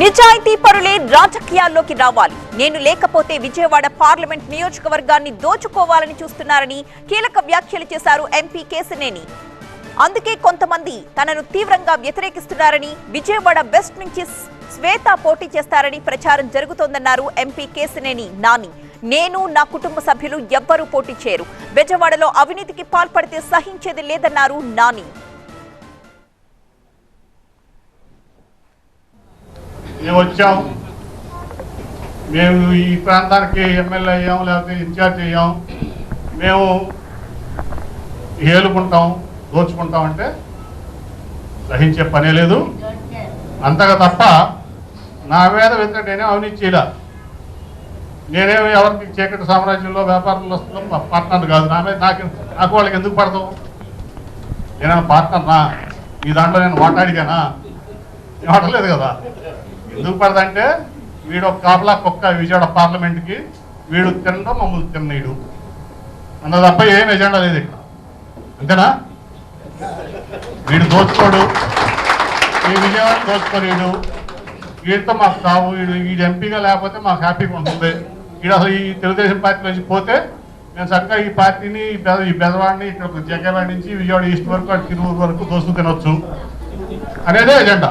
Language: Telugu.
నిజాయితీ పరులే రాజకీయాల్లోకి రావాలి. నేను లేకపోతే విజయవాడ పార్లమెంట్ నియోజకవర్గాన్ని దోచుకోవాలని చూస్తున్నారని కీలక వ్యాఖ్యలు చేశారు ఎంపీ కేసినేని అందుకే కొంతమంది తనను తీవ్రంగా వ్యతిరేకిస్తున్నారని విజయవాడ వెస్ట్ నుంచి శ్వేత పోటీ చేస్తారని ప్రచారం జరుగుతోందన్నారు ఎంపీ కేసినేని నాని. నేను నా కుటుంబ సభ్యులు ఎవ్వరూ పోటీ చేయరు. విజయవాడలో అవినీతికి పాల్పడితే సహించేది లేదన్నారు నాని. మేము వచ్చాం. మేము ఈ ప్రాంతానికి ఎమ్మెల్యే అయ్యాం లేకపోతే ఇన్ఛార్జ్ అయ్యాం. మేము ఏలుకుంటాం దోచుకుంటాం అంటే సహించే పనే లేదు. అంతగా తప్ప నా మీద వెంట నేనే అవినీతి చేయలే. నేనేమి ఎవరికి చీకటి సామ్రాజ్యంలో వ్యాపారంలో వస్తున్నాం పార్ట్నర్ కాదు. నా మీద నాకు నాకు వాళ్ళకి ఎందుకు పడతాం? నేనైనా పార్ట్నర్నా? ఈ దాంట్లో నేను మాట్లాడిగానా నేను ఆడలేదు కదా. ఎందుకు పడదంటే వీడు ఒక కాపలా కుక్క విజయవాడ పార్లమెంట్కి వీడు తినడం మమ్మల్ని తిన్నీడు అన్న తప్ప ఏం ఎజెండా లేదు ఇక్కడ. అంతేనా? వీడు దోచుకోడు. ఈ విజయవాడ దోచుకోలేడు. వీడితో మాకు కావు వీడు వీడు ఎంపీగా లేకపోతే మాకు హ్యాపీగా ఉంటుంది. వీడు అసలు ఈ తెలుగుదేశం పార్టీ నుంచి పోతే నేను చక్కగా ఈ పార్టీని ఈ ఈ బెదవాడిని ఇక్కడ జగన్ నుంచి విజయవాడ ఈస్ట్ వరకు అటు తిరువురు వరకు దోస్తు తినొచ్చు. అనేదే ఎజెండా.